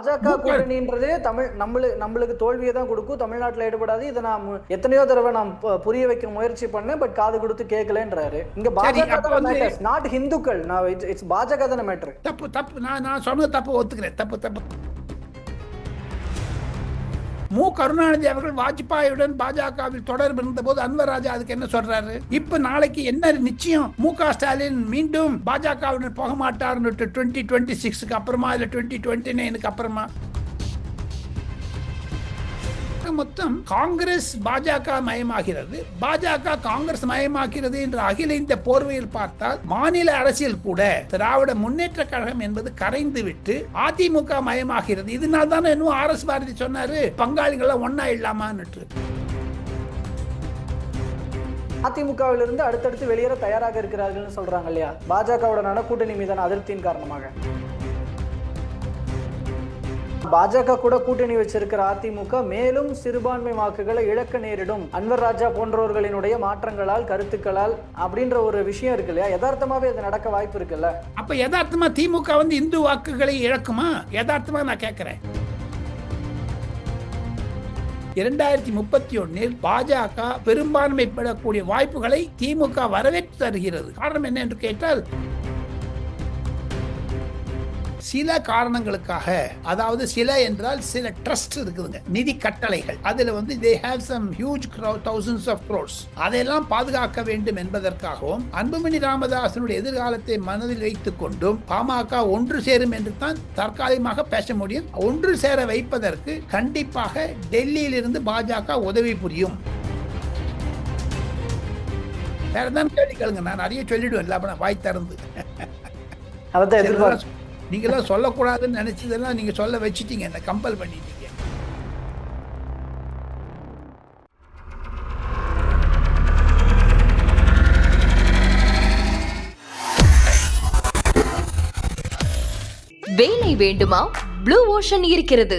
பாஜக கூட்டணின்றது தமிழ் நம்மளுக்கு நம்மளுக்கு தோல்வியை தான் கொடுக்கும். தமிழ்நாட்டுல ஈடுபடாது இதை நான் எத்தனையோ தடவை நான் பு- புரிய வைக்க முயற்சி பண்ணேன் பட் காது கொடுத்து கேட்கலன்றாரு. இங்க பாஜக நாட் ஹிந்துக்கள். நான் இட்ஸ் பாஜக தானே மேட்ரு தப்பு தப்பு. நான் நான் சொன்னது தப்பு ஒத்துக்கிறேன். தப்பு தப்பு. மு. கருணாநிதி அவர்கள் வாஜ்பாயுடன் பாஜகவில் தொடர்பு இருந்தபோது அன்வர் ராஜா அதுக்கு என்ன சொல்றாரு? இப்ப நாளைக்கு என்ன நிச்சயம்? மு. க. ஸ்டாலின் மீண்டும் பாஜகவுடன் போக மாட்டார் டுவெண்ட்டி டுவெண்ட்டி சிக்ஸ்க்கு அப்புறமா இல்ல டுவெண்ட்டி டுவெண்ட்டி நைனுக்கு அப்புறமா? மொத்தம் காங்கிரஸ் பாஜக மயமாகிறது. பாஜக காங்கிரஸ் மயமாகிறது என்ற அகில இந்த போர்வையில் பார்த்தால் மாநில அரசியல் கூட திராவிட முன்னேற்ற கழகம் என்பது கரைந்து விட்டு அதிமுக மயமாகிறது. இதனால தானே இன்னும் ஆர் எஸ் பாரதி சொன்னாரு பங்காளிகள் ஒன்னா இல்லாமான்னு அதிமுகவிலிருந்து அடுத்தடுத்து வெளியேற தயாராக இருக்கிறார்கள்னு சொல்றாங்க இல்லையா? பாஜகவுடனான கூட்டணி மீதான அதிருப்தியின் காரணமாக. பாஜக கூட கூட்டணி வச்சிருக்கிற அதிமுக மேலும் சிறுபான்மை வாக்குகளை இழக்க நேரிடும். அன்வர் ராஜா போன்றவர்களினுடைய மாற்றங்களால் கருத்துக்களால் அப்படின்ற ஒரு விஷயம் இருக்கு இல்லையா? யதார்த்தமாவே இது நடக்க வாய்ப்பு இருக்குல்ல? அப்ப யதார்த்தமா திமுக வந்து இந்து வாக்குகளை இழக்குமா? யதார்த்தமா நான் கேட்கிறேன் இரண்டாயிரத்தி முப்பத்தி ஒன்னில் பாஜக பெரும்பான்மை பெறக்கூடிய வாய்ப்புகளை திமுக வரவேற்று தருகிறது. காரணம் என்ன என்று கேட்டால் சில காரணங்களுக்காக அதாவது சில என்றால் சில ட்ரஸ்ட் இருக்குதுங்க நிதி கட்டளைகள். அதுல வந்து they have some huge thousands of crores. அதையெல்லாம் பாதுகாக்க வேண்டும் என்பதற்காகவும் அன்புமணி ராமதாசனுடைய எதிர்காலத்தை மனதில் வைத்துக் கொண்டும் பாமக ஒன்று சேரும் என்று தான் தற்காலிகமாக பேச முடியும். ஒன்று சேர வைப்பதற்கு கண்டிப்பாக டெல்லியிலிருந்து பாஜக உதவி புரியும். வேற தான் கேள்வி கேளுங்க நான் நிறைய சொல்லிடுவேன் இல்லாம வாய் திறந்து. அதான் எதிர்பார்க்க நீங்களாம் சொல்லக்கூடாதுன்னு நினைச்சதெல்லாம் நீங்க சொல்ல வச்சுட்டீங்க என்ன கம்பல் பண்ணிட்டீங்க. வேலை வேண்டுமா? ப்ளூ ஓஷன் இருக்கிறது.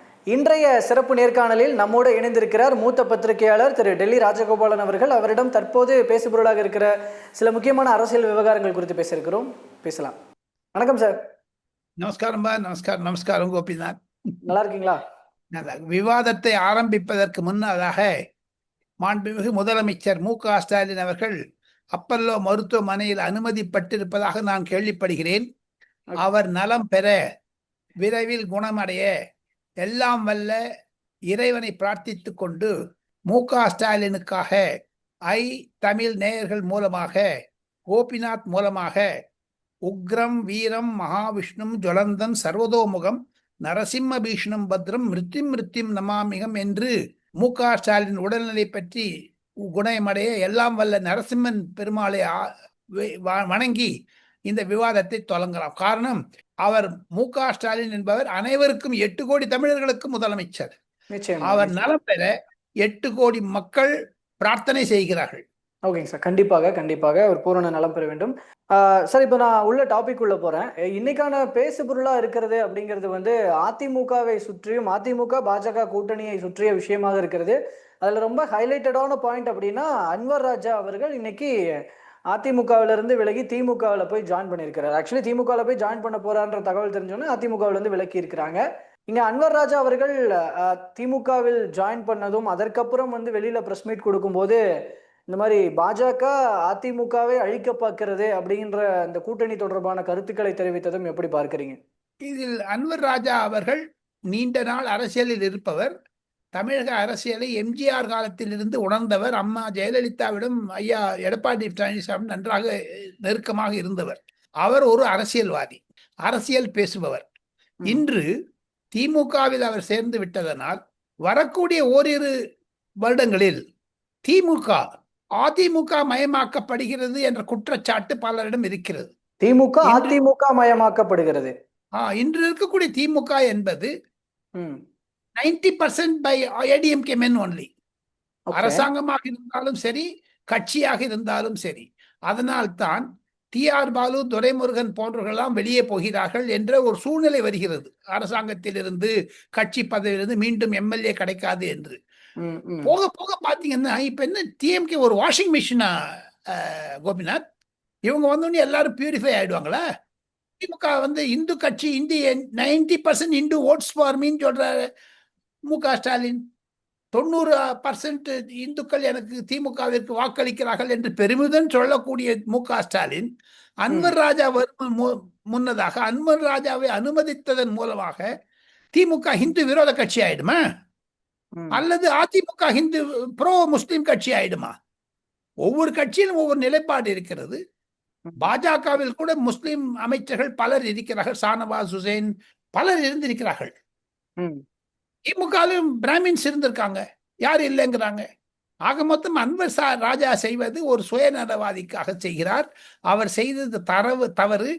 இன்றைய சிறப்பு நேர்காணலில் நம்மோடு இணைந்திருக்கிறார் மூத்த பத்திரிகையாளர் திரு டெல்லி ராஜகோபாலன் அவர்கள். அவரிடம் தற்போது பேசுபொருளாக இருக்கிற சில முக்கியமான அரசியல் விவகாரங்கள் குறித்து பேசியிருக்கிறோம். பேசலாம். வணக்கம் சார். நமஸ்காரம் நமஸ்காரம். நமஸ்காரம் கோபிநாத். நல்லா. இருக்கீங்களா. விவாதத்தை ஆரம்பிப்பதற்கு முன்னதாக மாண்புமிகு முதலமைச்சர் மு க ஸ்டாலின் அவர்கள் அப்பல்லோ மருத்துவமனையில் அனுமதிப்பட்டிருப்பதாக நான் கேள்விப்படுகிறேன். அவர் நலம் பெற விரைவில் குணமடைய எல்லாம் வல்ல இறைவனை பிரார்த்தித்து கொண்டு மு க ஸ்டாலினுக்காக ஐ தமிழ் நேயர்கள் மூலமாக கோபிநாத் மூலமாக உக்ரம் வீரம் மகாவிஷ்ணும் ஜுவலந்தம் சர்வதோமுகம் நரசிம்ம பீஷ்ணம் பத்ரம் மிருத்யும் மிருத்யும் நமாமிகம் என்று மு க ஸ்டாலின் உடல்நிலை பற்றி குணமடைய எல்லாம் வல்ல நரசிம்மன் பெருமாளை வ- வணங்கி இந்த விவாதத்தை தொடங்கலாம். காரணம் அவர் மு க ஸ்டாலின் என்பவர் அனைவருக்கும் எட்டு கோடி தமிழர்களுக்கு முதலமைச்சர். அவர் நலம் பெற எட்டு கோடி மக்கள் பிரார்த்தனை செய்கிறார்கள். ஓகேங்க சார். கண்டிப்பாக கண்டிப்பாக ஒரு பூரண நலம் பெற வேண்டும். சார் இப்போ நான் உள்ள டாபிக் உள்ள போறேன். அஹ் இன்னைக்கான பேசு பொருளா இருக்கிறது அப்படிங்கிறது வந்து அதிமுகவை சுற்றியும் அதிமுக பாஜக கூட்டணியை சுற்றிய விஷயமாக இருக்கிறது. அதுல ரொம்ப ஹைலைட்டடான பாயிண்ட் அப்படின்னா அன்வர் ராஜா அவர்கள் இன்னைக்கு அதிமுகவிலிருந்து விலகி திமுகவில் போய் ஜாயின் பண்ணியிருக்கிறார். ஆக்சுவலி திமுகவில் போய் ஜாயின் பண்ண போறான்ற தகவல் தெரிஞ்சோன்னே அதிமுகவிலிருந்து விலக்கி இருக்கிறாங்க. இங்கே அன்வர் ராஜா அவர்கள் திமுகவில் ஜாயின் பண்ணதும் அதற்கப்புறம் வந்து வெளியில் ப்ரெஸ் மீட் கொடுக்கும்போது இந்த மாதிரி பாஜக அதிமுகவை அழிக்க பார்க்கிறது அப்படின்ற அந்த கூட்டணி தொடர்பான கருத்துக்களை தெரிவித்ததும் எப்படி பார்க்குறீங்க? இதில் அன்வர் ராஜா அவர்கள் நீண்ட நாள் அரசியலில் இருப்பவர். தமிழக அரசியலை எம்ஜிஆர் காலத்திலிருந்து உணர்ந்தவர் அம்மா ஜெயலலிதாவிடம் ஐயா எடப்பாடி பழனிசாமி நன்றாக நெருக்கமாக இருந்தவர். அவர் ஒரு அரசியல்வாதி அரசியல் பேசுபவர். இன்று திமுகவில் அவர் சேர்ந்து விட்டதனால் வரக்கூடிய ஓரிரு வருடங்களில் திமுக அதிமுக மயமாக்கப்படுகிறது என்ற குற்றச்சாட்டு பலரிடம் இருக்கிறது. திமுக அதிமுக மயமாக்கப்படுகிறது. ஆ, இன்று இருக்கக்கூடிய திமுக என்பது ninety percent by ADMK men only. அரசாங்கமாக இருந்தாலும் சரி கட்சியாக இருந்தாலும் சரி. அதனால்தான் டி ஆர் பாலு துரைமுருகன் போன்றவர்களெல்லாம் வெளியே போகிறார்கள் என்ற ஒரு சூழ்நிலை வருகிறது. அரசாங்கத்திலிருந்து கட்சி பதவியிலிருந்து மீண்டும் எம்எல்ஏ கிடைக்காது என்று. போக போக பாத்தீங்கன்னா இப்ப என்ன டிஎம்கே ஒரு வாஷிங் மிஷினா கோபிநாத்? இவங்க வந்தோடனே எல்லாரும் பியூரிஃபை ஆயிடுவாங்களா? திமுக வந்து இந்து கட்சி இந்திய ninety percent Hindu votes for me சொல்றாரு. மு க ஸ்டாலின் தொண்ணூறு பர்சன்ட் இந்துக்கள் எனக்கு திமுகவிற்கு வாக்களிக்கிறார்கள் என்று பெருமிதம் சொல்லக்கூடிய மு க ஸ்டாலின் அன்வர் ராஜா வரும் முன்னதாக அன்வர் ராஜாவை அனுமதித்ததன் மூலமாக திமுக இந்து விரோத கட்சி ஆயிடுமா. அல்லது அதிமுக ஹிந்து ப்ரோ முஸ்லிம் கட்சி ஆயிடுமா ஒவ்வொரு கட்சியிலும் ஒவ்வொரு நிலைப்பாடு இருக்கிறது. பாஜகவில் கூட முஸ்லிம் அமைச்சர்கள் பலர் இருக்கிறார்கள் ஷானவாஸ் ஹுசைன் பலர் இருந்திருக்கிறார்கள். திமுகவிலும் பிராமின்ஸ் இருந்திருக்காங்க. யார் இல்லைங்கிறாங்க. ஆக மொத்தம் அன்வர் சா ராஜா செய்வது ஒரு சுயநலவாதிக்காக செய்கிறார். அவர் செய்தது தரவு தவறு.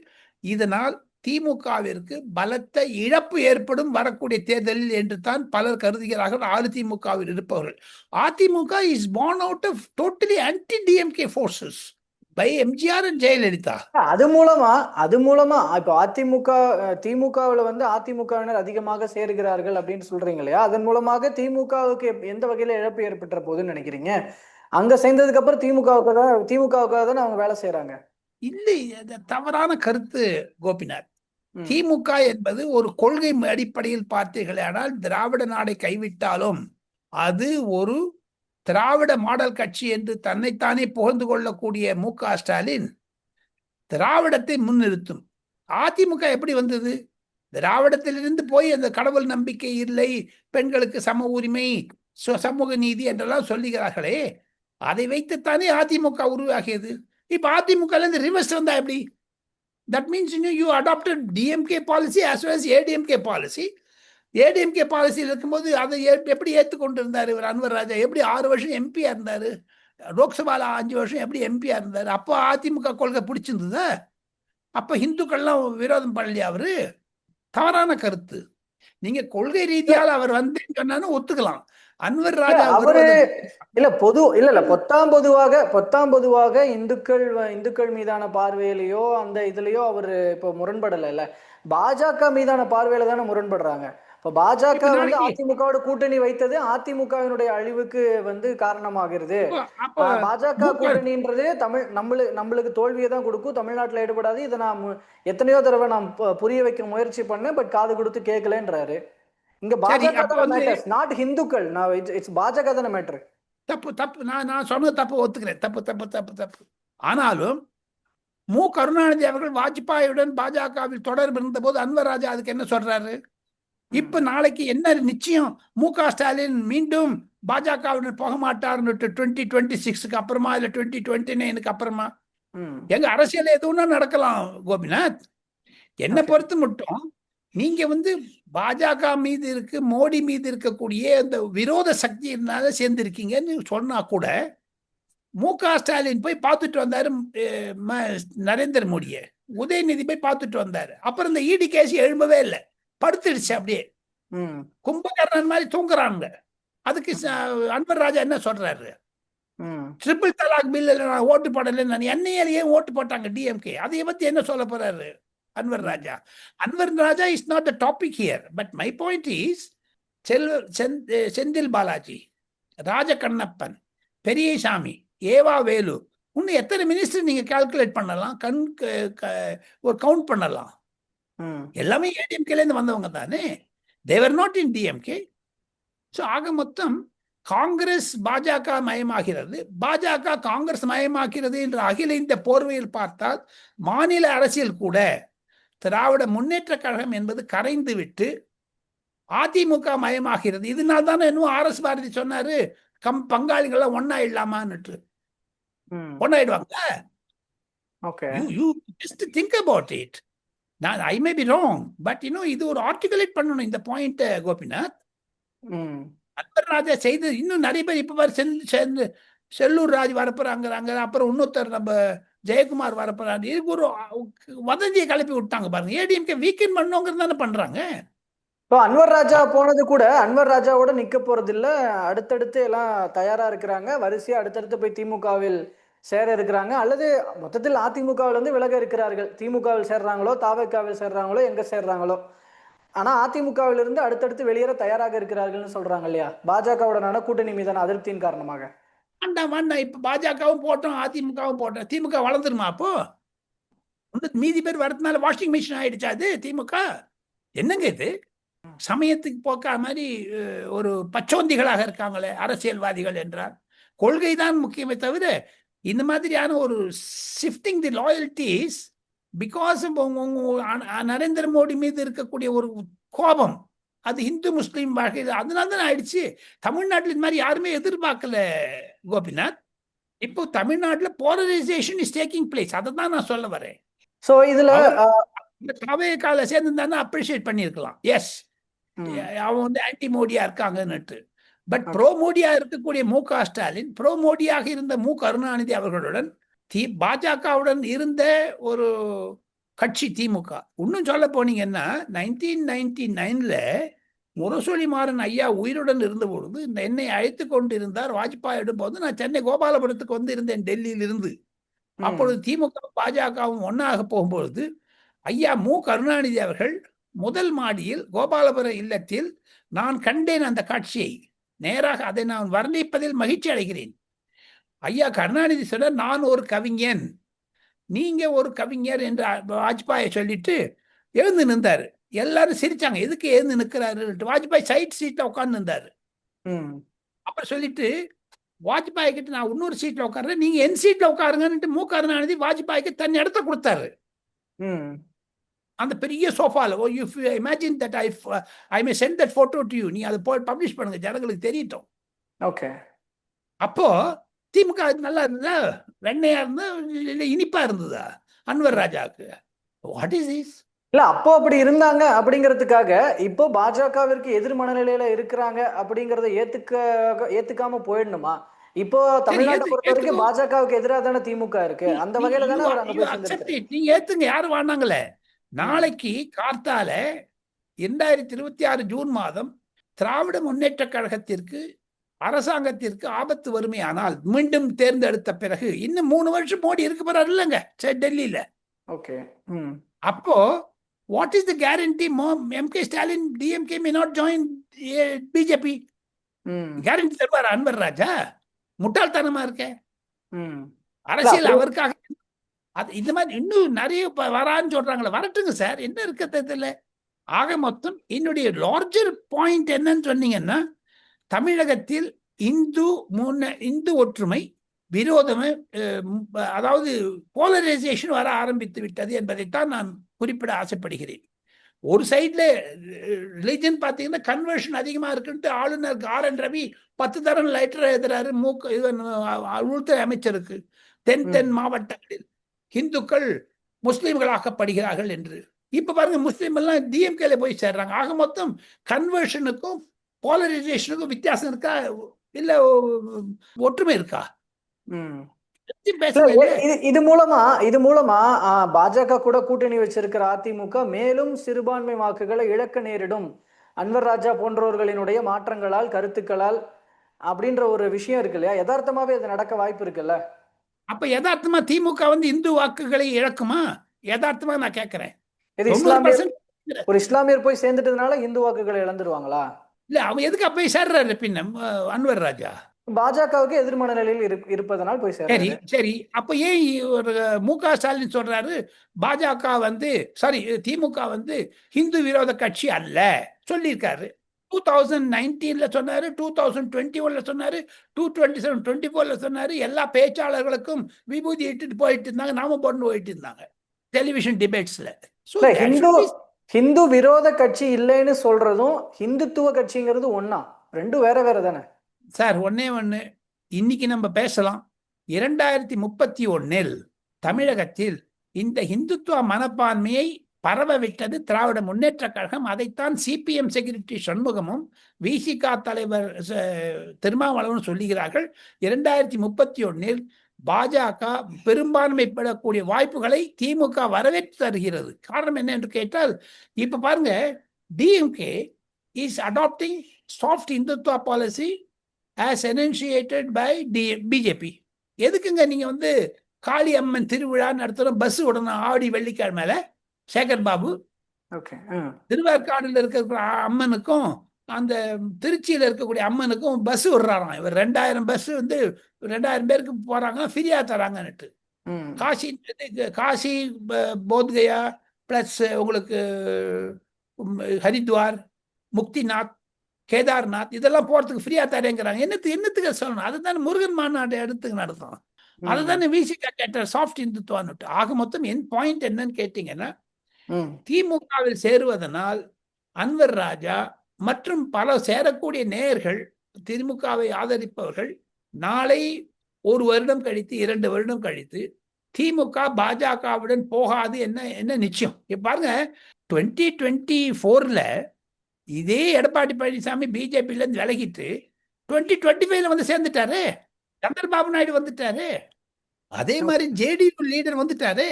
இதனால் திமுகவிற்கு பலத்த இழப்பு ஏற்படும் வரக்கூடிய தேர்தலில் என்று தான் பலர் கருதுகிறார்கள் அதிமுகவில் இருப்பவர்கள். AIADMK is born out of totally anti DMK forces by MGR and Jayalalithaa அது மூலமா அது மூலமா இப்போ அதிமுக திமுகவுல வந்து அதிமுகவினர் அதிகமாக சேருகிறார்கள் அப்படின்னு சொல்றீங்க இல்லையா? அதன் மூலமாக திமுகவுக்கு எந்த வகையில இழப்பு ஏற்பட்ட போகுதுன்னு நினைக்கிறீங்க? அங்க சேர்ந்ததுக்கு அப்புறம் திமுகவுக்கு தான் திமுகவுக்காக தானே அவங்க வேலை செய்யறாங்க இல்லை தவறான கருத்து கோபிநாத். திமுக என்பது ஒரு கொள்கை அடிப்படையில் பார்த்தீர்களானால் திராவிட நாடை கைவிட்டாலும் அது ஒரு திராவிட மாடல் கட்சி என்று தன்னைத்தானே புகழ்ந்து கொள்ளக்கூடிய மு க ஸ்டாலின் திராவிடத்தை முன்னிறுத்தும். அதிமுக எப்படி வந்தது? திராவிடத்திலிருந்து போய் அந்த கடவுள் நம்பிக்கை இல்லை பெண்களுக்கு சம உரிமை சமூக நீதி என்றெல்லாம் சொல்லுகிறார்களே அதை வைத்துத்தானே அதிமுக உருவாகியது. இப்போ அதிமுகலேருந்து ரிவர்ஸ் வந்தா எப்படி? That means you adopted DMK policy as well as ADMK policy ADMK பாலிசியில் இருக்கும்போது அதை எப்படி ஏற்றுக்கொண்டு இருந்தார் இவர் அன்வர் ராஜா? எப்படி ஆறு வருஷம் எம்பியா இருந்தாரு? லோக்சபால அஞ்சு வருஷம் எப்படி எம்பியா இருந்தாரு? அப்போ அதிமுக கொள்கை பிடிச்சிருந்ததா? அப்ப இந்துக்கள்லாம் விரோதம் பண்ணலையா அவரு? தவறான கருத்து. நீங்க கொள்கை ரீதியால் அவர் வந்து சொன்னாலும் ஒத்துக்கலாம். அன்வர் ராஜா அவரு இல்ல பொது இல்ல இல்ல பொத்தாம் பொதுவாக பொத்தாம் பொதுவாக இந்துக்கள் இந்துக்கள் மீதான பார்வையிலயோ அந்த இதுலயோ அவர் இப்போ முரண்படல இல்ல பாஜக மீதான பார்வையில தானே முரண்படுறாங்க. இப்ப பாஜக வந்து அதிமுகவோட கூட்டணி வைத்தது அதிமுகவினுடைய அழிவுக்கு வந்து காரணமாகிறது. பாஜக கூட்டணின்றது தமிழ் நம்மளுக்கு நம்மளுக்கு தோல்வியை தான் கொடுக்கும். தமிழ்நாட்டுல ஈடுபடாது. இதை நான் மு- எத்தனையோ தடவை நான் புரிய வைக்க முயற்சி பண்ணேன் பட் காது கொடுத்து கேட்கலன்றாரு. இங்க பாஜக நாட் ஹிந்துக்கள் நான் இட்ஸ் பாஜக தானே மேட்ரு தப்பு தப்பு. நான் நான் சொன்னது தப்பு ஒத்துக்கிறேன். தப்பு தப்பு தப்பு தப்பு. ஆனாலும் மு. கருணாநிதி அவர்கள் வாஜ்பாயுடன் பாஜகவில் தொடர்பு இருந்தபோது அன்வர் ராஜா அதுக்கு என்ன சொல்றாரு? இப்ப நாளைக்கு என்ன நிச்சயம்? மு க ஸ்டாலின் மீண்டும் பாஜகவுடன் போக மாட்டார்னு டுவெண்ட்டி டுவெண்ட்டி சிக்ஸ்க்கு அப்புறமா இல்ல டுவெண்ட்டி டுவெண்ட்டி நைனுக்கு அப்புறமா? எங்க அரசியல் எதுவும்னா நடக்கலாம் கோபிநாத்? என்னை. பொறுத்து மட்டும் நீங்க வந்து பாஜக மீது இருக்கு மோடி மீது இருக்கக்கூடிய அந்த விரோத சக்தியினால சேர்ந்திருக்கீங்கன்னு சொன்னா கூட மு க ஸ்டாலின் போய் பார்த்துட்டு வந்தாரு நரேந்திர மோடியை. உதயநிதி போய் பார்த்துட்டு வந்தாரு. அப்புறம் இந்த இடி கேஸ் எழும்பவே இல்லை. படுத்துடுச்சு அப்படியே. கும்பகர்ணன் மாதிரி தூங்குறாங்க அதுக்கு அன்வர் ராஜா என்ன சொல்றாரு? ட்ரிபிள் தலாக் பில்ல நான் ஓட்டு போடல நான் ஏன் ஓட்டு போட்டாங்க டிஎம்கே அதை பத்தி என்ன சொல்ல போறாரு Anwar Raja? Anwar Raja is not the topic here but my point is செந்த்- Senthil Balaji Rajakannappan Periyasamy ஏவா வேலு இன்னும் எத்தனை மினிஸ்டர் நீங்க கால்குலேட் பண்ணலாம்? கண் ஒரு கவுண்ட் பண்ணலாம். எல்லாமே ஏடிஎம்கேல இருந்து வந்தவங்க தானே? They are not in DMK so ஆக மொத்தம் காங்கிரஸ் பாஜக மயமாகிறது. பாஜக காங்கிரஸ் மயமாக்கிறது என்ற அகில இந்த போர்வையில் பார்த்தால் மாநில அரசியல் கூட திராவிட முன்னேற்ற கழகம் என்பது கரைந்து விட்டு அதிமுக மயமாகிறது. இதனால தானே இன்னும் ஆர் எஸ் பாரதி சொன்னாரு கம் பங்காளிகள்லாம் ஒன்னாயிடலாமான்னுட்டு ம். ஒன்னாயிடுவாங்க திங்க் அபவுட் இட் நான் I may be wrong but இன்னும் இது ஒரு ஆர்டிகுலேட் பண்ணணும் இந்த பாயிண்ட் கோபிநாத். ம். அன்பர் ராஜா செய்து இன்னும் நிறைய பேர் இப்ப பாரு செல் செல் செல்லூர் ராஜ் வரப்போறாங்கிறாங்க அப்புறம் இன்னொருத்தர் நம்ம ஜெயக்குமார் வரப்போறாங்க இதுக்கு ஒரு வதந்தியை கிளப்பி விட்டாங்க பாருங்க. ஏடிஎம்கே வீக்கெண்ட் பண்ணோங்கிறது தானே பண்றாங்க. இப்போ அன்வர் ராஜா போனது கூட அன்வர் ராஜாவோட நிக்க போறது இல்ல அடுத்தடுத்து எல்லாம் தயாரா இருக்கிறாங்க. வரிசையா அடுத்தடுத்து போய் திமுகவில் சேர இருக்கிறாங்க. அல்லது மொத்தத்தில் அதிமுகவிலிருந்து விலக இருக்கிறார்கள். திமுகவில் சேர்றாங்களோ தாவக்காவில் சேர்றாங்களோ எங்க சேர்றாங்களோ. ஆனா அதிமுகவில் இருந்து அடுத்தடுத்து வெளியேற தயாராக இருக்கிறார்கள்னு சொல்றாங்க இல்லையா? பாஜகவுடனான கூட்டணி மீதான அதிருப்தியின் காரணமாக. வேண்டாம் வேண்டாம். இப்போ பாஜகவும் போட்டோம் அதிமுகவும் போட்டோம். திமுக வளர்ந்துருமா அப்போ? வந்து மீதி பேர் வரதுனால வாஷிங் மிஷின் ஆயிடுச்சா அது திமுக? என்னங்க இது? சமயத்துக்கு போக்கா மாதிரி ஒரு பச்சோந்திகளாக இருக்காங்களே அரசியல்வாதிகள் என்றார் கொள்கை தான் முக்கியமே தவிர இந்த மாதிரியான ஒரு shifting the loyalties because Narendra Modi மீது இருக்கக்கூடிய ஒரு கோபம். அது இந்து முஸ்லீம் வாழ்க்கை. அதனால தான் ஆயிடுச்சு. தமிழ்நாட்டில் இந்த மாதிரி யாருமே எதிர்பார்க்கல கோபிநாத். இப்போ தமிழ்நாட்டில் போலரைசேஷன் இஸ் டேக்கிங் பிளேஸ் அதை தான் நான் சொல்ல வரேன். சோ இதுல கால சேர்ந்து அப்ரிஷியேட் பண்ணியிருக்கலாம். எஸ் அவன் வந்து ஆன்டி மோடியா இருக்காங்கன்னுட்டு. But Okay. ப்ரோ மோடியா இருக்கக்கூடிய மு க ஸ்டாலின் ப்ரோ மோடியாக இருந்த மு கருணாநிதி அவர்களுடன் தி பாஜகவுடன் இருந்த ஒரு கட்சி திமுக இன்னும் சொல்ல போனீங்கன்னா நைன்டீன் நைன்டி நைன்ல முரசொலி மாறன் ஐயா உயிருடன் இருந்த பொழுது இந்த என்னை அழைத்து கொண்டு இருந்தார் வாஜ்பாயிடும் போது நான் சென்னை கோபாலபுரத்துக்கு வந்து இருந்தேன் டெல்லியில் இருந்து ம், அப்பொழுது திமுக பாஜகவும் ஒன்னாக போகும்பொழுது ஐயா மு கருணாநிதி அவர்கள் முதல் மாடியில் கோபாலபுர இல்லத்தில் நான் கண்டேன் அந்த காட்சியை. நேராக அதை நான் வர்ணிப்பதில் மகிழ்ச்சி அடைகிறேன். ஐயா கருணாநிதி சொன்னார் நான் ஒரு கவிஞன். நீங்க ஒரு கவிஞர் என்று வாஜ்பாயை சொல்லிட்டு எழுந்து நின்றாரு. எல்லாரும் சிரிச்சாங்க. எதுக்கு எழுந்து நிற்கிறாரு? வாஜ்பாய் சைட் சீட்ல உட்கார்ந்து இருந்தாரு ம், அப்புறம் சொல்லிட்டு வாஜ்பாய் கிட்ட நான் இன்னொரு சீட்ல உட்கார்றேன். நீங்க என் சீட்ல உட்காருங்கன்னுட்டு மு கருணாநிதி வாஜ்பாய்க்கு தன் இடத்த கொடுத்தாரு. ம், அந்த பெரிய சோஃபால ஓ you imagine that I I may sent that photo to you நீ அதை போய் பப்ளிஷ் பண்ணுங்க ஜனங்களுக்கு தெரியட்டும் ஓகே அப்போ திமுக நல்லா இருந்ததா? வெண்ணையா இருந்தா இல்ல இனிப்பா இருந்ததா? அன்வர் ராஜாவுக்கு. வாட் இஸ் இஸ் இல்ல அப்போ அப்படி இருந்தாங்க அப்படிங்கிறதுக்காக இப்போ பாஜகவிற்கு எதிர் மனநிலையில இருக்கிறாங்க அப்படிங்கறத ஏத்துக்க ஏத்துக்காம போயிடணுமா? இப்போ தமிழ்நாட்டை பொறுத்த வரைக்கும். பாஜகவுக்கு எதிராக தானே திமுக இருக்கு? அந்த வகையில தானே. நீங்க ஏத்துங்க யாரும் வாண்டாங்களே நாளைக்கு கார்த்தால இரண்டாயிரத்தி இருபத்தி ஆறு ஜூன் மாதம் திராவிட முன்னேற்ற கழகத்திற்கு அரசாங்கத்திற்கு ஆபத்து வறுமையானால் மீண்டும் தேர்ந்தெடுத்த பிறகு இன்னும் மூணு வருஷம் மோடி இருக்க போறாரு இல்லைங்க சரி, டெல்லியில. ஓகே அப்போ what is the guarantee M K Stalin DMK may not join BJP guarantee தருவார் அன்வர் ராஜா? முட்டாள்தனமா இருக்க. அரசியல் அவருக்காக அது இந்த மாதிரி இன்னும் நிறைய வரான்னு சொல்றாங்களே வரட்டுங்க சார். என்ன இதுல? ஆக மொத்தம் என்னுடைய லார்ஜர் பாயிண்ட் என்னன்னு சொன்னீங்கன்னா தமிழகத்தில் இந்து முன்ன இந்து ஒற்றுமை விரோதமே அதாவது போலரைசேஷன் வர ஆரம்பித்து விட்டது என்பதைத்தான் நான் குறிப்பிட ஆசைப்படுகிறேன். ஒரு சைட்ல ரிலிஜன் பார்த்தீங்கன்னா கன்வர்ஷன் அதிகமா இருக்குன்ட்டு ஆளுநர் ஆர் என் ரவி பத்து தரம் லெட்டர் எழுதுறாரு மூக்க இது உள்துறை அமைச்சருக்கு. தென். தென் மாவட்டங்களில். இந்துக்கள் முஸ்லிம்களாக்கப்படுகிறார்கள் என்று. இப்ப பாருங்க முஸ்லீம் எல்லாம் டிஎம்கேல போய் சேர்றாங்க. ஆக மொத்தம் கன்வர்ஷனுக்கும் போலரைசேஷனுக்கும் வித்தியாசம் இருக்கா? இல்ல ஒற்றுமை இருக்கா. இது இது மூலமா இது மூலமா பாஜக கூட கூட்டணி வச்சிருக்கிற அதிமுக மேலும் சிறுபான்மை வாக்குகளை இழக்க நேரிடும். அன்வர் ராஜா போன்றவர்களினுடைய மாற்றங்களால் கருத்துக்களால் அப்படின்ற ஒரு விஷயம் இருக்கு இல்லையா? யதார்த்தமாவே இது நடக்க வாய்ப்பு இருக்குல்ல? அப்ப யதார்த்தமா திமுக வந்து இந்து வாக்குகளை இழக்குமா? யதார்த்தமா நான் கேட்கிறேன் percent ஒரு இஸ்லாமியர் போய் சேர்ந்துட்டதுனால இந்து வாக்குகளை இழந்துருவாங்களா? இல்ல அவன் எதுக்கு அப்ப சேர்றாரு பின்ன? அன்வர் ராஜா. பாஜகவுக்கு எதிர்மன நிலையில் இரு- இருப்பதனால் போய் சரி சரி. அப்ப ஏன் ஒரு மு க ஸ்டாலின் சொல்றாரு பாஜக வந்து சாரி திமுக வந்து ஹிந்து விரோத கட்சி அல்ல சொல்லியிருக்காரு. டூ தௌசண்ட் நைன்டீன்ல சொன்னாரு டூ தௌசண்ட் டுவெண்ட்டி ஒன்ல சொன்னாரு டூ டுவெண்ட்டி செவன் டுவெண்ட்டி ஃபோர்ல சொன்னாரு. எல்லா பேச்சாளர்களுக்கும் விபூதி இட்டுட்டு போயிட்டு இருந்தாங்க. நாம போட்டு போயிட்டு இருந்தாங்க. டெலிவிஷன் டிபேட்ஸ்ல ஹிந்து விரோத கட்சி இல்லைன்னு சொல்றதும் ஹிந்துத்துவ கட்சிங்கிறது ஒண்ணா? ரெண்டும் வேற வேற தானே? சார் ஒண்ணே ஒண்ணு. இன்னைக்கு நம்ம பேசலாம். இரண்டாயிரத்தி முப்பத்தி ஒன்னில் தமிழகத்தில் இந்த இந்துத்துவ மனப்பான்மையை பரவ விட்டது திராவிட முன்னேற்ற கழகம். அதைத்தான் சிபிஎம் செக்ரட்டரி சண்முகமும் விசிகா தலைவர் திருமாவளவனும் சொல்லுகிறார்கள். இரண்டாயிரத்தி முப்பத்தி ஒன்னில் பாஜக பெரும்பான்மை பெறக்கூடிய வாய்ப்புகளை திமுக வரவேற்று தருகிறது. காரணம் என்ன என்று கேட்டால் இப்ப பாருங்க DMK is adopting soft Hindutva policy as enunciated by the BJP எதுக்குங்க நீங்க வந்து காளி அம்மன் திருவிழா நடத்துகிறோம் பஸ் விடணும் ஆடி வெள்ளிக்கிழமையில சேகர் பாபு ஓகே திருவேற்காடுல இருக்கிற அம்மனுக்கும் அந்த திருச்சியில இருக்கக்கூடிய அம்மனுக்கும் பஸ் விடுறாராம். இவர் ரெண்டாயிரம் பஸ் வந்து ரெண்டாயிரம் பேருக்கு போறாங்க ஃப்ரீயா தராங்கன்னுட்டு. காசி காசி போத்கயா ப்ளஸ் உங்களுக்கு ஹரித்வார் முக்திநாத் கேதார்நாத் இதெல்லாம் போறதுக்கு ஃப்ரீயா தரேங்கிறாங்க. என்னத்துக்கு என்னத்துக்கு சொல்லணும்? அதுதானே முருகன் மாநாடு எடுத்து நடத்தும் அதுதானே விசிகா கேட்ட சாஃப்ட் இந்துத்துவான்னுட்டு. ஆக மொத்தம் என் பாயிண்ட் என்னன்னு கேட்டீங்கன்னா திமுகவில் சேருவதனால் அன்வர் ராஜா மற்றும் பல சேரக்கூடிய நேயர்கள் திமுகவை ஆதரிப்பவர்கள் நாளை ஒரு வருடம் கழித்து இரண்டு வருடம் கழித்து திமுக பாஜகவுடன் போகாது என்ன என்ன நிச்சயம்? பாருங்க டுவெண்ட்டி டுவெண்ட்டி ஃபோர்ல இதே எடப்பாடி பழனிசாமி பிஜேபியில இருந்து விலகிட்டு டுவெண்ட்டி டுவெண்ட்டி ஃபைவ்ல வந்து சேர்ந்துட்டாரு. சந்திரபாபு நாயுடு வந்துட்டாரு. அதே மாதிரி ஜேடியு லீடர் வந்துட்டாரு.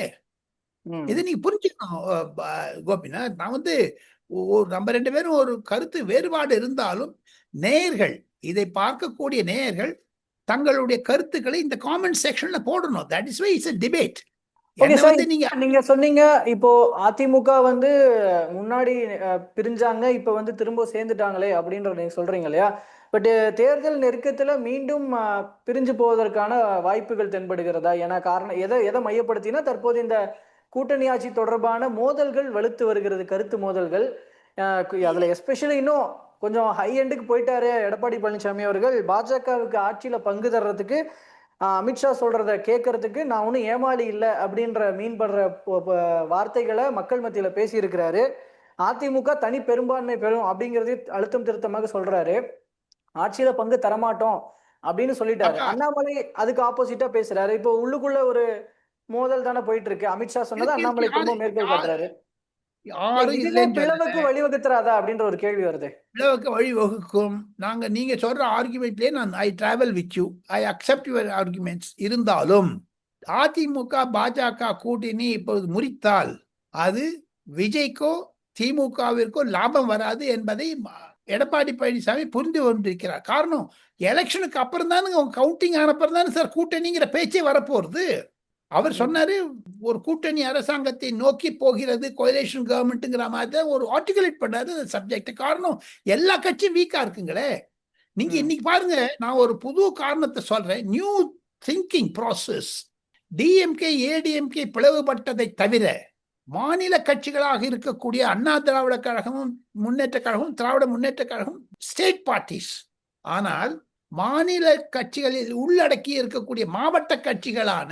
இதை நீங்க புரிஞ்சுக்கணும். கோபிநாத். நான் வந்து ஒரு நம்ம ரெண்டு பேரும் ஒரு கருத்து வேறுபாடு இருந்தாலும் நேயர்கள் இதை பார்க்கக்கூடிய நேயர்கள் தங்களுடைய கருத்துக்களை இந்த காமெண்ட் செக்ஷன்ல போடணும். That is why it's debate நீங்க சொன்னீங்க இப்போ அதிமுக வந்து முன்னாடி பிரிஞ்சாங்க இப்ப வந்து திரும்ப சேர்ந்துட்டாங்களே அப்படின்ற நீங்க சொல்றீங்க இல்லையா? பட் தேர்தல் நெருக்கத்துல மீண்டும் பிரிஞ்சு போவதற்கான வாய்ப்புகள் தென்படுகிறதா? ஏன்னா காரணம் எதை எதை மையப்படுத்தினா தற்போது இந்த கூட்டணி ஆட்சி தொடர்பான மோதல்கள் வலுத்து வருகிறது கருத்து மோதல்கள். அதுல எஸ்பெஷலி இன்னும் கொஞ்சம் ஹை எண்டுக்கு போயிட்டாரு எடப்பாடி பழனிசாமி அவர்கள். பாஜகவுக்கு ஆட்சியில பங்கு தர்றதுக்கு அமித்ஷா சொல்றத கேட்கறதுக்கு நான் ஒன்றும் ஏமாளி இல்லை அப்படின்ற மீன் படுற பொ- பொ- வார்த்தைகளை மக்கள் மத்தியில பேசியிருக்கிறாரு. அதிமுக தனி பெரும்பான்மை பெறும் அப்படிங்கறதே அழுத்தம் திருத்தமாக சொல்றாரு. ஆட்சியில பங்கு தரமாட்டோம் அப்படின்னு சொல்லிட்டாரு. அண்ணாமலை அதுக்கு ஆப்போசிட்டா பேசுறாரு. இப்போ உள்ளுக்குள்ள ஒரு மோதல் தானே போயிட்டு இருக்கு அமித்ஷா சொன்னதை அண்ணாமலை யாரு- மேற்கோள் காட்டுறாரு. பிளவுக்கு. வழிவகுத்துறாதா அப்படின்ற ஒரு கேள்வி வருது. பிளவுக்கு வழி வகுக்கும் நாங்க நீங்க சொல்ற ஆர்குமெண்ட்லயே நான் I travel with you I accept your arguments இருந்தாலும் அதிமுக பாஜக கூட்டணி இப்பொழுது முறித்தால் அது விஜய்க்கோ திமுகவிற்கோ லாபம் வராது என்பதை எடப்பாடி பழனிசாமி புரிந்து கொண்டிருக்கிறார். காரணம் எலெக்ஷனுக்கு அப்புறம் தானுங்க கவுண்டிங் ஆனப்புறம் தானே சார் கூட்டணிங்கிற பேச்சே வரப்போறது. அவர் சொன்னாரு ஒரு கூட்டணி அரசாங்கத்தை நோக்கி போகிறது கோயிலேஷன் கவர்மெண்ட்டுங்கிற மாதிரி தான் ஒரு ஆர்டிகுலேட் பண்ணாரு சப்ஜெக்ட் காரணம். எல்லா கட்சியும் வீக்கா இருக்குங்களே. நீங்க. இன்னைக்கு பாருங்க நான் ஒரு புது காரணத்தை சொல்றேன். New thinking process DMK ADMK பிளவுபட்டதை தவிர மாநில கட்சிகளாக இருக்கக்கூடிய அண்ணா திராவிட கழகமும் முன்னேற்ற கழகமும் திராவிட முன்னேற்ற கழகம் ஸ்டேட் பார்ட்டிஸ் ஆனால் மாநில கட்சிகளில் உள்ளடக்கி இருக்கக்கூடிய மாவட்ட கட்சிகளான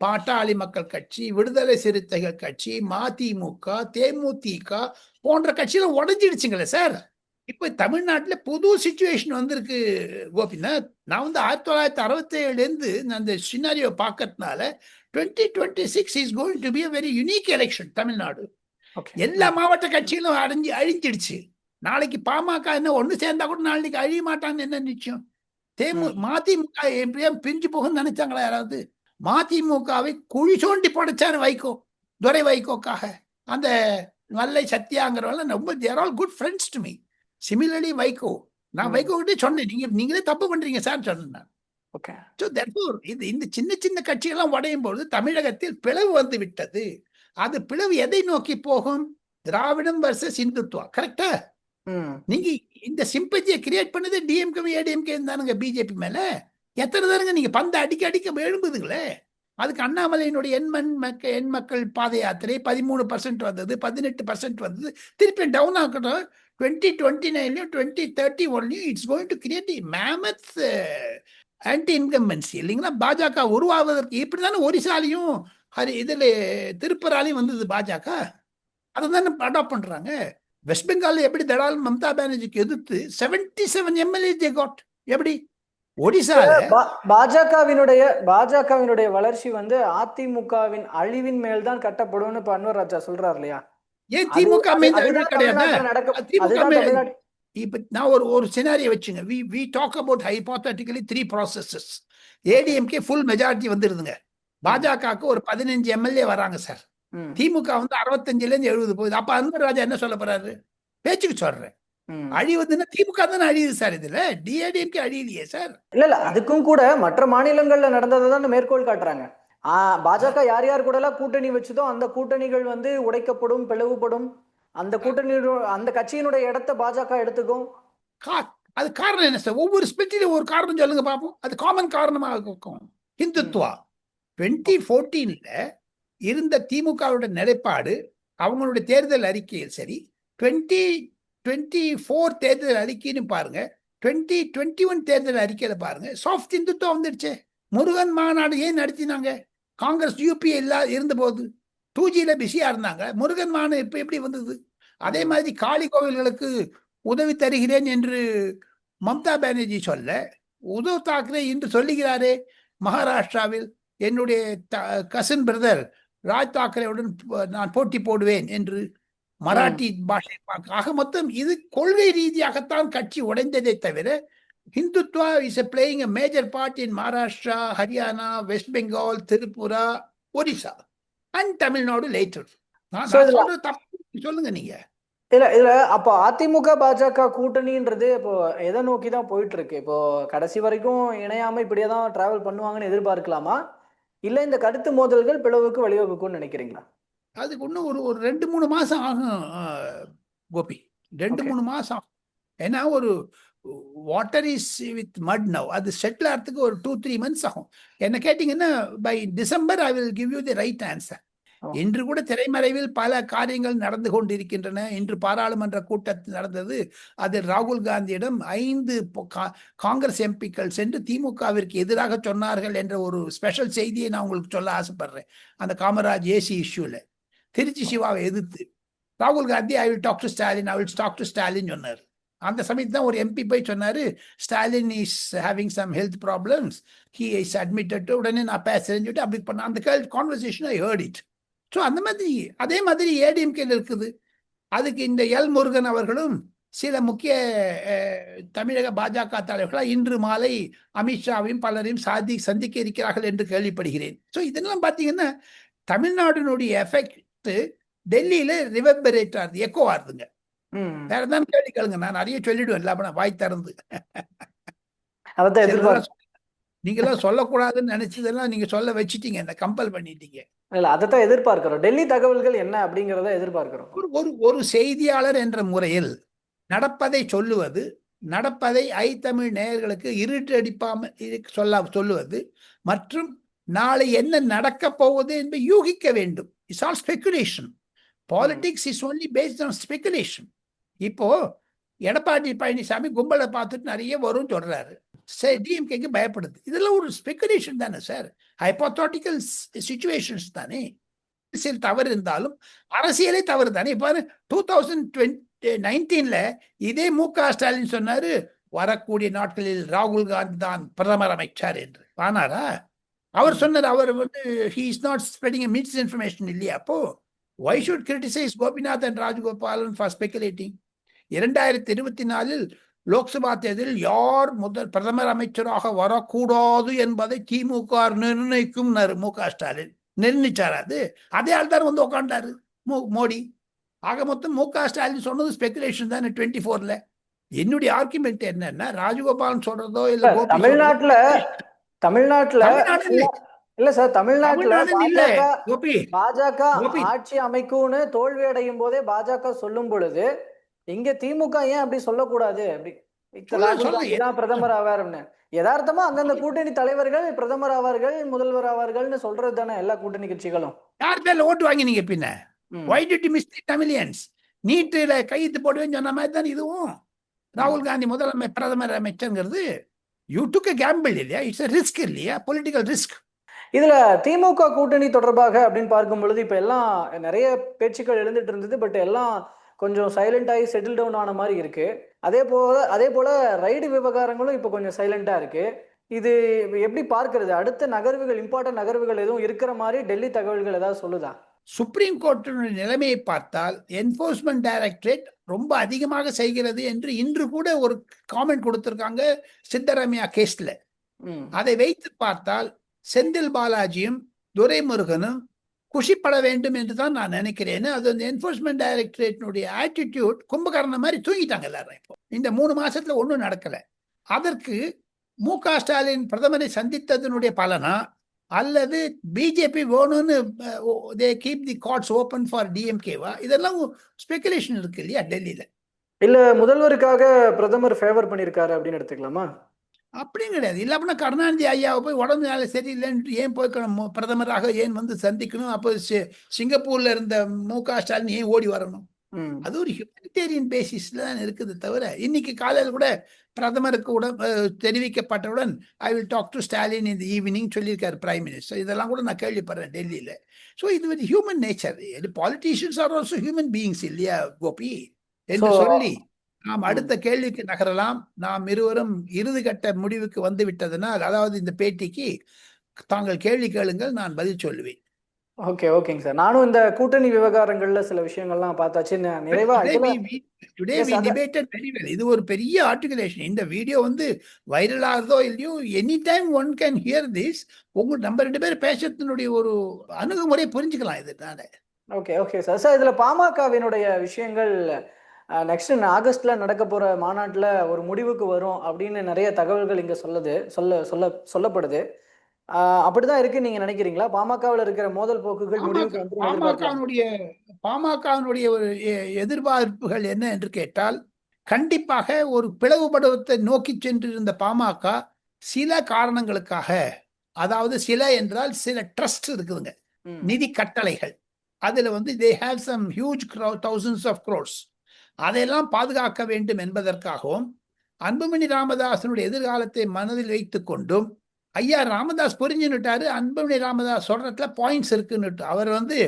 பாட்டாளி மக்கள் கட்சி விடுதலை சிறுத்தைகள் கட்சி மதிமுக தேமுதிக போன்ற கட்சிகள் உடஞ்சிடுச்சுங்களே சார் இப்ப தமிழ்நாட்டுல புது சுச்சுவேஷன் வந்திருக்கு கோபிநாத். நான் வந்து ஆயிரத்தி தொள்ளாயிரத்தி அறுபத்தி ஏழுலேருந்து நான் அந்த சினாரியோ பார்க்கறதுனால twenty twenty six is going to be a very unique election Tamil Nadu எல்லா மாவட்ட கட்சிகளும் அடைஞ்சு அழிஞ்சிடுச்சு. நாளைக்கு பாமக என்ன ஒண்ணு சேர்ந்தா கூட நாளைக்கு அழிய மாட்டாங்கன்னு என்ன நிச்சயம்? தேமு. மதிமுக எப்படியும் பிரிஞ்சு போகும்னு நினைச்சாங்களா யாராவது? மதிமுகவை குழி சோண்டி படைச்சாரு வைகோ துரை வைகோக்காக. அந்த வல்லை சத்யாங்கிறவங்க ரொம்ப they're all good friends to me similarly Vaiko. நான். வைகோ கிட்டே சொன்னேன் நீங்க நீங்களே தப்பு பண்றீங்க சார் சொன்னேன் நான் ஓகே. ஸோ therefore இது இந்த சின்ன சின்ன கட்சிகள்லாம் உடையும் பொழுது தமிழகத்தில் பிளவு வந்து விட்டது. அது பிளவு எதை நோக்கி போகும்? திராவிடம் வர்சஸ் இந்துத்துவா கரெக்டா நீங்க இந்த சிம்பத்தியை கிரியேட் பண்ணது டிஎம்கே ஏடிஎம்கே தானுங்க பிஜேபி மேல. எத்தனை தடவைங்க நீங்க பந்து அடிக்க அடிக்க எழும்புதுங்களே? அதுக்கு அண்ணாமலையினுடைய எண்மண் மக்க எண் மக்கள் பாத யாத்திரை பதிமூணு பர்சன்ட் வந்தது பதினெட்டு பர்சன்ட் வந்தது. திருப்பி டவுன் ஆகட்டும் டுவெண்ட்டி டுவெண்ட்டி நைன்லையும் twenty thirty ஒன்லையும் it's going to create mammoth anti incumbency இல்லைங்களா? பாஜக உருவாவதற்கு இப்படி தானே ஒரிசாலையும் ஹரி இதில் திருப்பராலையும் வந்தது பாஜக. அதை தானே அடாப்ட் பண்ணுறாங்க வெஸ்ட் பெங்காலில் எப்படி தடால் மம்தா பானர்ஜிக்கு எதிர்த்து seventy seven MLA they got எப்படி? ஒடிசால பா- பாஜகவினுடைய பாஜகவினுடைய வளர்ச்சி வந்து அதிமுகவின் அழிவின் மேல் தான் கட்டப்படும்னு இப்ப அன்வர் ராஜா சொல்றாரு இல்லையா? ஏன் திமுக கிடையாது இப்ப நான் ஒரு ஒரு சினாரியை வச்சுங்க. We we talk about hypothetically three processes ADMK full majority வந்துருதுங்க. பாஜகவுக்கு ஒரு பதினஞ்சு எம்எல்ஏ வராங்க சார் திமுக வந்து அறுபத்தஞ்சுல இருந்து எழுபது போகுது. அப்ப அன்பர் ராஜா என்ன சொல்ல போறாரு? பேச்சுக்கு சொல்றேன். அழிவதுன்னா திமுக தானே அழியுது சார் இதுல? டிஏடிஎம்கே அழியலையே சார். இல்ல இல்ல அதுக்கும் கூட மற்ற மாநிலங்கள்ல நடந்ததை தான் மேற்கோள் காட்டுறாங்க. பாஜக யார் யார் கூட எல்லாம் கூட்டணி வச்சதோ அந்த கூட்டணிகள் வந்து உடைக்கப்படும் பிளவுபடும். அந்த கூட்டணி அந்த கட்சியினுடைய இடத்தை பாஜக எடுத்துக்கும். கா- அது காரணம் என்ன சார்? ஒவ்வொரு ஸ்பிளிட்லையும் ஒரு காரணம் சொல்லுங்க பார்ப்போம் அது காமன் காரணமாக இருக்கும். ஹிந்துத்வா டுவெண்ட்டி ஃபோர்டீன்ல இருந்த திமுகவோட நிலைப்பாடு அவங்களுடைய தேர்தல் அறிக்கையில் சரி டுவெண்ட்டி டுவெண்ட்டி ஃபோர் தேர்தல் அறிக்கைன்னு பாருங்க. டுவெண்ட்டி டுவெண்ட்டி ஒன் தேர்தல் அறிக்கையில் பாருங்க. சாஃப்ட் இந்துத்துவம் வந்துடுச்சே. முருகன் மாநாடு ஏன் நடத்தினாங்க? காங்கிரஸ் யூபிஏ இல்லா இருந்தபோது டூ ஜியில் பிஸியாக இருந்தாங்க. முருகன் மாநாடு இப்போ எப்படி வந்தது? அதே மாதிரி காளி கோவில்களுக்கு உதவி தருகிறேன் என்று மம்தா பானர்ஜி சொல்ல உத்தவ் தாக்கரே இன்று சொல்லுகிறாரே மகாராஷ்டிராவில் என்னுடைய கசின் பிரதர் ராஜ் தாக்கரேவுடன் நான் போட்டி போடுவேன் என்று மராட்டி பாஷை ஆக மொத்தம் இது கொள்கை ரீதியாகத்தான் கட்சி உடைந்ததே தவிர Hindutva is a playing a major part in Maharashtra Haryana West Bengal Tripura Orissa and Tamil Nadu later சொல்லுங்க நீங்க. இல்ல இதுல அப்போ அதிமுக பாஜக கூட்டணின்றது இப்போ எதை நோக்கி தான் போயிட்டு இருக்கு இப்போ கடைசி வரைக்கும் இணையாம இப்படியே தான் டிராவல் பண்ணுவாங்கன்னு எதிர்பார்க்கலாமா? இல்ல இந்த கருத்து மோதல்கள் பிளவுக்கு வழிவகுக்கும்னு நினைக்கிறீங்களா? அதுக்கு இன்னும் ஒரு ஒரு ரெண்டு மூணு மாசம் ஆகும் கோபி. ரெண்டு. மூணு மாசம் ஆகும். ஏன்னா ஒரு water is with mud now அது செட்டில் ஆகிறதுக்கு ஒரு டூ த்ரீ மந்த்ஸ் ஆகும். என்ன கேட்டிங்கன்னா by December I will give you the right answer. இன்று கூட திரைமறைவில் பல காரியங்கள் நடந்து கொண்டிருக்கின்றன. இன்று பாராளுமன்ற கூட்டத்தில் நடந்தது. அதில் ராகுல் காந்தியிடம் ஐந்து காங்கிரஸ் எம்பிக்கள் சென்று திமுகவிற்கு எதிராக சொன்னார்கள் என்ற ஒரு ஸ்பெஷல் செய்தியை நான் உங்களுக்கு சொல்ல ஆசைப்படுறேன். அந்த காமராஜ் ஏசி இஷ்யூல திருச்சி சிவாவை எதிர்த்து ராகுல் Gandhi I will talk to Stalin I will talk to Stalin சொன்னார். அந்த சமயத்து தான் ஒரு எம்பி போய் சொன்னார் Stalin is having some health problems he is admitted உடனே நான் பேசுறேன்னு சொல்லிட்டு அப்படி பண்ண அந்த call conversation I heard it so அந்த மாதிரி அதே மாதிரி ஏடிஎம்கேல இருக்குது. அதுக்கு இந்த எல் முருகன் அவர்களும் சில முக்கிய தமிழக பாஜக தலைவர்களாக இன்று மாலை அமித்ஷாவையும் பலரையும் சாதி சந்திக்க இருக்கிறார்கள் என்று கேள்விப்படுகிறேன். ஸோ இதெல்லாம் பார்த்தீங்கன்னா தமிழ்நாடினுடைய எஃபெக்ட் டெல்லியில ரிவர்பரேட் ஆகுது எக்கோ ஆகுதுங்க ம். வேற ஏதாவது கேள்வி கேளுங்க நான் நிறைய சொல்லிடுவேன் இல்லாம நான் வாய் திறந்து. சிலதெல்லாம் நீங்களாம் சொல்லக்கூடாதுன்னு நினைச்சதெல்லாம் நீங்க சொல்ல வச்சிட்டீங்க என்ன கம்பல் பண்ணிட்டீங்க. இல்ல அதைத்தான் எதிர்பார்க்கிறோம். டெல்லி தகவல்கள் என்ன அப்படிங்கறத எதிர்பார்க்கிறோம். ஒரு ஒரு ஒரு செய்தியாளர் என்ற முறையில் நடப்பதை சொல்லுவது நடப்பதை ஐ தமிழ் நேயர்களுக்கு இருட்டடிப்பாம இரு- சொல்ல சொல்லுவது மற்றும் நாளை என்ன நடக்க போவது என்பதை யூகிக்க வேண்டும். It's all speculation politics is only based on speculation இப்போ எடப்பாடி பழனிசாமி கும்பலை பார்த்துட்டு நிறைய வரும் சொல்றாரு. சரி டிஎம்கேக்கு பயப்படுது. இதெல்லாம் ஒரு ஸ்பெகுலேஷன் தானே சார் ஹைப்போத்தாட்டிக்கல் சுச்சுவேஷன்ஸ் தானே? அரசியல் தவறு இருந்தாலும் அரசியலே தவறு தானே? இப்போ டூ தௌசண்ட் டுவெண்ட்டி நைன்டீன்ல இதே மு க ஸ்டாலின் சொன்னாரு வரக்கூடிய நாட்களில் ராகுல் காந்தி தான் பிரதமர் அமைச்சார் என்று. ஆனாரா அவர் சொன்னார் அவர் வந்து he is not spreading misinformation இல்லையா? அப்போ why should criticize Gopinath and Rajagopalan for speculating இரண்டாயிரத்தி இருபத்தி நாலில் லோக்சபா தேர்தலில் யார் முதல் பிரதமர் அமைச்சராக வரக்கூடாது என்பதை திமுக நிர்ணயிக்கும் மு க ஸ்டாலின். நிர்ணயிச்சார் அது. அதே ஆள் தான் வந்து உட்காண்டாரு மோ- மோடி. ஆக மொத்தம் மு க ஸ்டாலின் சொன்னது ஸ்பெகுலேஷன் தானே டுவெண்ட்டி ஃபோர்ல என்னுடைய ஆர்குமெண்ட் என்னன்னா ராஜகோபாலன் சொல்றதோ இல்ல தமிழ்நாட்டுல தமிழ்நாட்டுல தமிழ்நாடு இல்ல. சார் தமிழ்நாட்டுல பாஜக. ஆட்சி அமைக்கும்னு தோல்வி அடையும் போதே பாஜக சொல்லும் பொழுது இங்க திமுக ஏன் அப்படி சொல்லக்கூடாது? அப்படி பிரதமர் ஆவாருன்னு. யதார்த்தமா அந்தந்த கூட்டணி தலைவர்கள் பிரதமர் ஆவார்கள் முதல்வர் ஆவார்கள்னு சொல்றது தானே எல்லா கூட்டணி கட்சிகளும். யார் பேர்ல ஓட்டு வாங்கினீங்க பின்ன? ம். Why did miss the Tamilians நீட்டுல கையெழுத்து போடுவேன்னு சொன்ன மாதிரி தான் இதுவும். ராகுல் காந்தி முதலமை பிரதமர் அமைச்சருங்கிறது. யூ டுக் கேம்பிள் இல்லையா? இட்ஸ் ரிஸ்க் இல்லையா? பொலிட்டிக்கல் ரிஸ்க் இதுல திமுக கூட்டணி தொடர்பாக அப்படின்னு பார்க்கும் பொழுது இப்ப எல்லாம் நிறைய பேச்சுக்கள் எழுந்துட்டு இருந்தது பட் எல்லாம் கொஞ்சம் சைலண்ட் ஆகி செட்டில் டவுன் ஆன மாதிரி இருக்கு. அதே போல அதே போல ரைடு விவகாரங்களும் இப்ப கொஞ்சம் சைலண்டா இருக்கு. இது எப்படி பார்க்கறது? அடுத்த நகர்வுகள் இம்பார்ட்டன்ட் நகர்வுகள் எதுவும் இருக்கிற மாதிரி டெல்லி தகவல்கள் ஏதாவது சொல்லுதா? சுப்ரீம் கோர்ட்டினுடைய நிலைமையை பார்த்தால் என்போர்ஸ்மெண்ட் டைரக்டரேட் ரொம்ப அதிகமாக செய்கிறது என்று இன்று கூட ஒரு காமெண்ட் கொடுத்திருக்காங்க சித்தராமையா கேஸ்ல அதை வைத்து பார்த்தால் செந்தில் பாலாஜியும் துரைமுருகனும் குஷிப்பட வேண்டும் என்று தான் நான் நினைக்கிறேன். அது அந்த என்போர்ஸ்மெண்ட் டைரக்டரேட்டினுடைய ஆட்டிடியூட் கும்பகரணம் மாதிரி தூங்கிட்டாங்க எல்லாரும் இப்போ. இந்த மூணு மாசத்துல ஒன்றும் நடக்கல. அதற்கு மு க ஸ்டாலின் பிரதமரை சந்தித்ததனுடைய பலனா அல்லது பிஜேபி வேணும்னு they keep the cards open for டிஎம்கேவா இதெல்லாம் ஸ்பெகுலேஷன் இருக்கு இல்லையா டெல்லியில? இல்ல முதல்வருக்காக பிரதமர் ஃபேவர் பண்ணியிருக்காரு அப்படின்னு எடுத்துக்கலாமா? அப்படின்னு கிடையாது. இல்லை அப்படின்னா கருணாநிதி ஐயாவை போய் உடம்பு வேலை சரியில்லைன்னு ஏன் போய் பிரதமராக ஏன் வந்து சந்திக்கணும்? அப்போ சிங்கப்பூர்ல இருந்த மு க ஸ்டாலின் ஏன் ஓடி வரணும். அது ஒரு ஹியூமனிடேரியன் பேசிஸ்ல தான் இருக்குது தவிர இன்னைக்கு காலையில் கூட பிரதமருக்கு அஹ், தெரிவிக்கப்பட்டவுடன் I will talk to Stalin இந்த ஈவினிங் சொல்லியிருக்காரு பிரைம் மினிஸ்டர் இதெல்லாம் கூட நான் கேள்விப்படுறேன் டெல்லியில. ஸோ இது ஒரு human nature politicians are also human beings இல்லையா கோபி? என்று சொல்லி நாம் அடுத்த கேள்விக்கு நகரலாம். நாம் இருவரும் இறுதிக்கட்ட முடிவுக்கு வந்து விட்டதனால் அதாவது இந்த பேட்டிக்கு தாங்கள் கேள்வி கேளுங்கள் நான் பதில் சொல்லுவேன். ஓகே ஓகேங்க சார் நானும் இந்த கூட்டணி விவகாரங்கள்ல சில விஷயங்கள்லாம் பார்த்தாச்சு. நிறைவா we அத- debated very well. இது ஒரு பெரிய ஆர்டிகுலேஷன் இந்த வீடியோ வந்து வைரல் ஆகுதோ இல்லையோ any time one can hear this உங்க நம்ம ரெண்டு பேரும் பேசுறதுனுடைய ஒரு அணுகுமுறை புரிஞ்சுக்கலாம் இதனால. ஓகே ஓகே சார் சார் இதுல பாமகவினுடைய விஷயங்கள் நெக்ஸ்ட் ஆகஸ்ட்ல நடக்க போற மாநாட்டுல ஒரு முடிவுக்கு வரும் அப்படின்னு நிறைய தகவல்கள் இங்க சொல்லுது சொல்ல சொல்ல சொல்லப்படுது. அப்படிதான் இருக்கு நீங்க நினைக்கிறீங்களா? பாமகவில் இருக்கிற மோதல் போக்குகள் முடிவுக்கு பாமகனுடைய பாமகனுடைய ஒரு எதிர்பார்ப்புகள் என்ன என்று கேட்டால் கண்டிப்பாக ஒரு பிளவுபடுவத்தை நோக்கி சென்றிருந்த பாமக சில காரணங்களுக்காக அதாவது சில என்றால் சில ட்ரஸ்ட் இருக்குதுங்க நிதி கட்டளைகள். அதுல வந்து they have some huge thousands of crores அதையெல்லாம் பாதுகாக்க வேண்டும் என்பதற்காகவும் அன்புமணி ராமதாசனுடைய எதிர்காலத்தை மனதில் வைத்துக் கொண்டும் ஐயா ராமதாஸ் புரிஞ்சுன்னுட்டாரு அன்புமணி ராமதாஸ் சொல்றதுல பாயிண்ட்ஸ் இருக்குன்னுட்டு. அவர் வந்து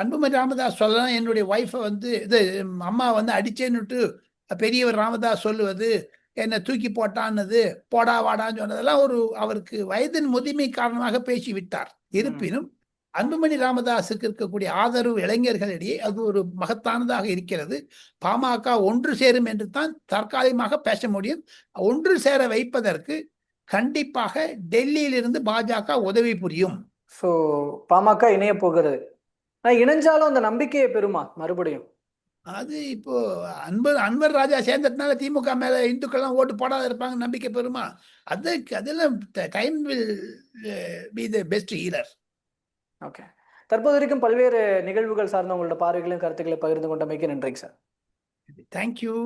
அன்புமணி ராமதாஸ் சொல்லலாம் என்னுடைய ஒய்ஃபை வந்து இது அம்மா வந்து அடிச்சேன்னுட்டு பெரியவர் ராமதாஸ் சொல்லுவது என்னை தூக்கி போட்டான்னது போடா வாடான்னு சொன்னதெல்லாம் ஒரு அவருக்கு வயதின் முதுமை காரணமாக பேசி விட்டார் இருப்பினும் அன்புமணி ராமதாஸுக்கு இருக்கக்கூடிய ஆதரவு இளைஞர்களிடையே அது ஒரு மகத்தானதாக இருக்கிறது. பாமக ஒன்று சேரும் என்று தான் தற்காலிகமாக பேச முடியும். ஒன்று சேர வைப்பதற்கு கண்டிப்பாக டெல்லியிலிருந்து பாஜக உதவி புரியும். ஸோ பாமக இணைய போகிறது. நான் இணைஞ்சாலும் அந்த நம்பிக்கையை பெறுமா? மறுபடியும். அது இப்போ அன்பர் அன்வர் ராஜா சேர்ந்ததுனால திமுக மேல இந்துக்கள்லாம் ஓட்டு போடாத இருப்பாங்க நம்பிக்கை பெறுமா? அதுக்கு அதெல்லாம் time will be the best healer okay தற்போது வரைக்கும் பல்வேறு நிகழ்வுகள் சார்ந்த உங்களோட பார்வைகளையும் கருத்துக்களை பகிர்ந்து கொண்டமைக்கு நன்றிங்க சார். தேங்க்யூ